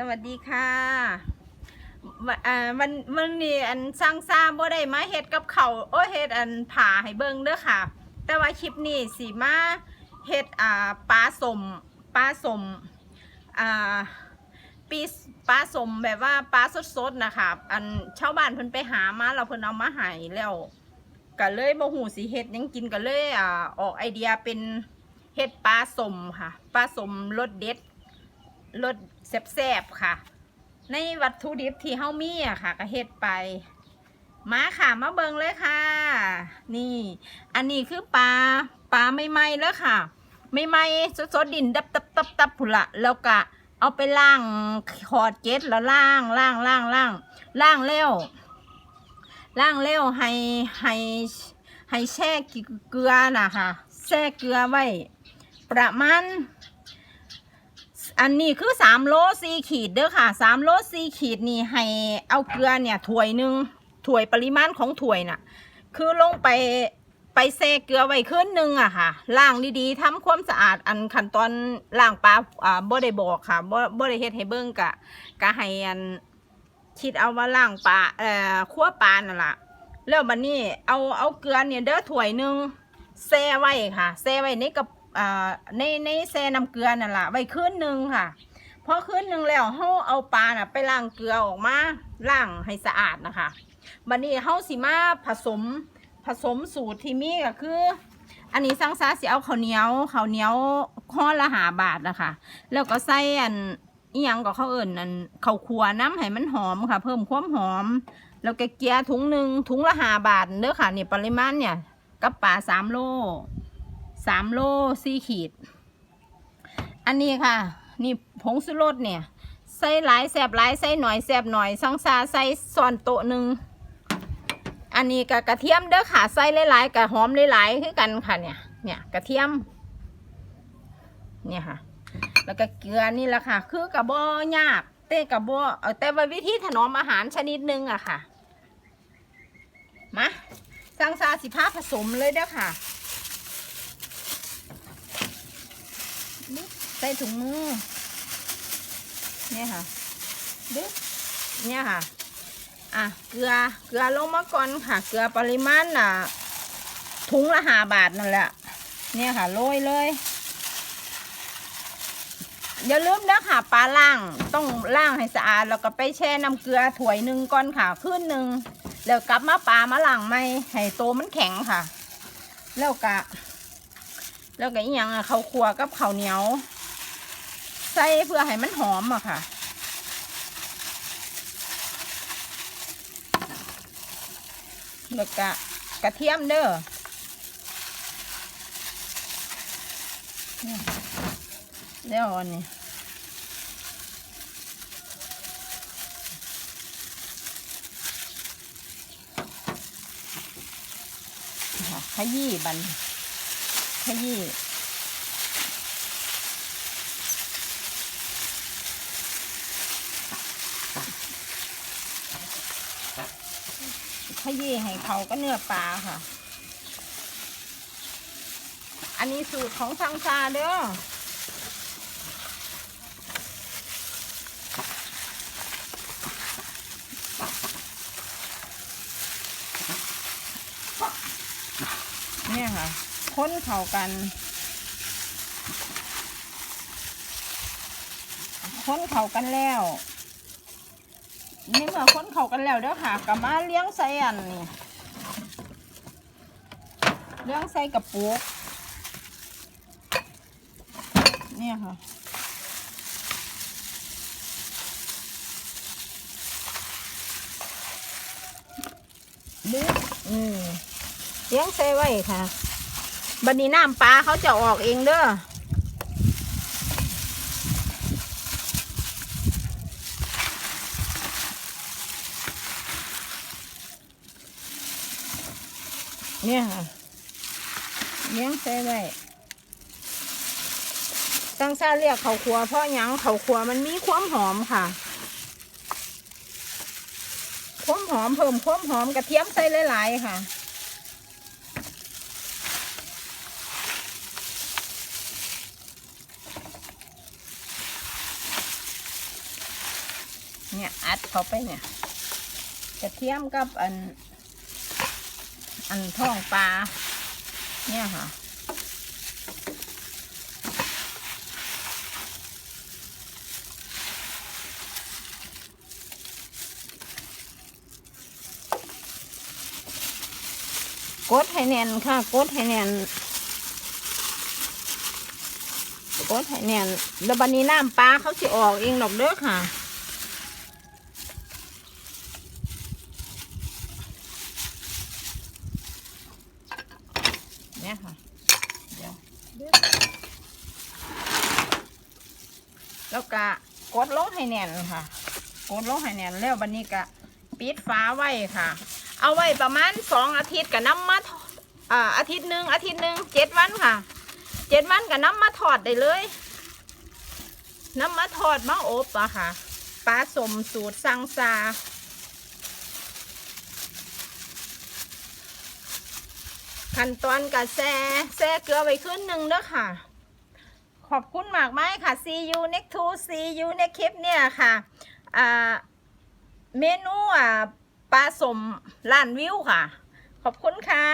สวัสดีค่ะวันมันนี่อันสร้างซาบ่ได้มาเฮ็ดกับเขาโอ้เฮ็ดอันผ่าให้เบิ่งเด้อค่ะ แต่ว่าคลิปนี้สิมาเฮ็ดอ่าปลาสมปลาสมอ่าปีปลาสมแบบว่าปลาสดๆนะคะอันชาวบ้านเพิ่นไปหามาเราเพิ่นเอามาให้แล้วก็เลยบ่ฮู้สิเฮ็ดยังกินก็เลยอ่าออกไอเดียเป็นเฮ็ดปลาสมค่ะปลาสมรสเด็ด รสแซ่บๆค่ะ ในวัตถุดิบที่เฮามีอะค่ะ ก็เฮ็ดไป มาค่ะมาเบิงเลยค่ะ นี่ อันนี้คือปลาปลาไม่ไหม้แล้วค่ะ ไม่ไหม้สดๆดินดับตับตับตับผุละแล้วก็เอาไปล่างขอดเจ็ดแล้วล่างล่างล่างล่างล่างเร็วล่างเร็วให้ให้ให้แช่เกลือน่ะค่ะแช่เกลือไว้ ประมาณ อันนี้คือสามโลสี่ขีดเด้อค่ะสามโลสี่ขีดนี่ให้เอาเกลือเนี่ยถ้วยหนึ่งถ้วยปริมาณของถ้วยน่ะ คือลงไปไปแช่เกลือไว้คืนหนึ่งอะค่ะล้างดีๆทำความสะอาดอันขั้นตอนล้างปลาอ่าบ่ได้บอกค่ะบ่บ่ได้เฮ็ดให้เบิ่งกะกะให้อันคิดเอาว่าล้างปลาเอ่อคั่วปลานั่นล่ะแล้วบัดนี้เอาเอาเกลือเนี่ยเด้อถ้วยหนึ่งแช่ไว้ค่ะแช่ไว้ในกระ อ่าในในแซ่น้ำเกลือนั่นละไว้คืนหนึ่งค่ะพอคืนหนึ่งแล้วเฮาเอาปลาน่ะไปล้างเกลือออกมาล้างให้สะอาดนะคะบัดนี้เฮาสิมาผสมผสมสูตรที่มีก็คือ อันนี้สังซาสิเอาข้าวเหนียวข้าวเหนียวข้อละหาบาทนะคะแล้วก็ใส่อันอีหยังก็เขาเอิ่นอันข้าวคั่วน้ำให้มันหอมค่ะ เพิ่มความหอม แล้วก็เกียร์ถุงหนึ่งถุงละหาบาทเด้อค่ะนี่ปริมาณเนี่ยกับปลาสามโล สามโลสี่ขีด อันนี้ค่ะ นี่ผงสุรสเนี่ย ใส่หลายแสบหลายใส่หน่อยแสบหน่อยสังซาใส่ส่วนโต๊ะหนึ่งอันนี้กับกระเทียมเด้อค่ะใส่หลายๆกับหอมหลายๆคือกันค่ะเนี่ยเนี่ยกระเทียม เนี่ยค่ะ แล้วก็เกลือนี่แหละค่ะ คือกับบ่ยากเต้กับบ่เอแต่ว่าวิธีถนอมอาหารชนิดหนึงอะค่ะมาสังซาสิพาผสมเลยเด้อค่ะ ใส่ ถุงมือ เนี่ยค่ะดึกเนี่ยค่ะ อะ เกลือ เกลือลงมาก่อนค่ะ เกลือปริมาณอะ ถุงละห้าบาทนั่นแหละ เนี่ยค่ะ โรยเลย อย่าลืมนะค่ะปลาล่าง ต้องล่างให้สะอาด แล้วก็ไปแช่น้ำเกลือถ้วยหนึ่งก่อนค่ะขึ้นหนึ่ง แล้วกลับมาปลามาล่างไม่ให้โตมันแข็งค่ะ แล้วก็แล้วก็อีกอย่างอะข้าวคั่วกับข้าวเหนียว ส่เพื่อให้มันหอมอะค่ะแล้วก็กระเทียมเด้อเนี่ยเดี๋ยวอันนี้ขยี้บันขยี้ ยี้ให้เขาก็เนื้อปลาค่ะ อันนี้สูตรของทางซาเด้อเนี่ยค่ะ ค้นเข้ากันค้นเข้ากันแล้ว นี่เมื่อคนเขากันแล้วเด้อค่ะกับมาเลี้ยงใส่อันนี่เลี้ยงใส่กระปุกเนี่ยค่ะดึกอืมเลี้ยงใส่ไว้ค่ะ บันนี้น้ำปลาเขาจะออกเองเด้อ เนี่ยค่ะเลี้ยงใส่ไว้ตั้งซาเรียกเขาครัวเพราะยังเขาครัวมันมีความหอมค่ะ ความหอมเพิ่มความหอมกระเทียมใส่หลายๆค่ะเนี่ยอัดเข้าไปเนี่ยกระเทียมกับอัน อันท้องปลา เนี่ยค่ะ กดให้แน่นค่ะ กดให้แน่นกดให้แน่นแล้วบันนี้น้ำปลาเขาสิออกเองดอกเด้อค่ะ นี่ยค่ะ เดี๋ยวแล้วก็กดลงให้แน่นค่ะ กดลงให้แน่นแล้วบันนี้ก็ปิดฟ้าไว้ค่ะ เอาไว้ประมาณสองอาทิตย์กับน้ำมาอ่าอาทิตย์หนึ่งอาทิตย์หนึ่งเจ็ดวันค่ะเจ็ดวันกับน้ำมาทอดได้เลย น้ำมาทอดมาอบอะค่ะปลาสมสูตรสังซา ขั้นตอนกับแซ่แซ่เกลือไว้ขึ้นหนึ่งเด้อค่ะ ขอบคุณมากไหมค่ะ see you next to see you next clip เนี่ยค่ะอ่าเมนูอะปลาสมล้านวิวค่ะ ขอบคุณค่ะ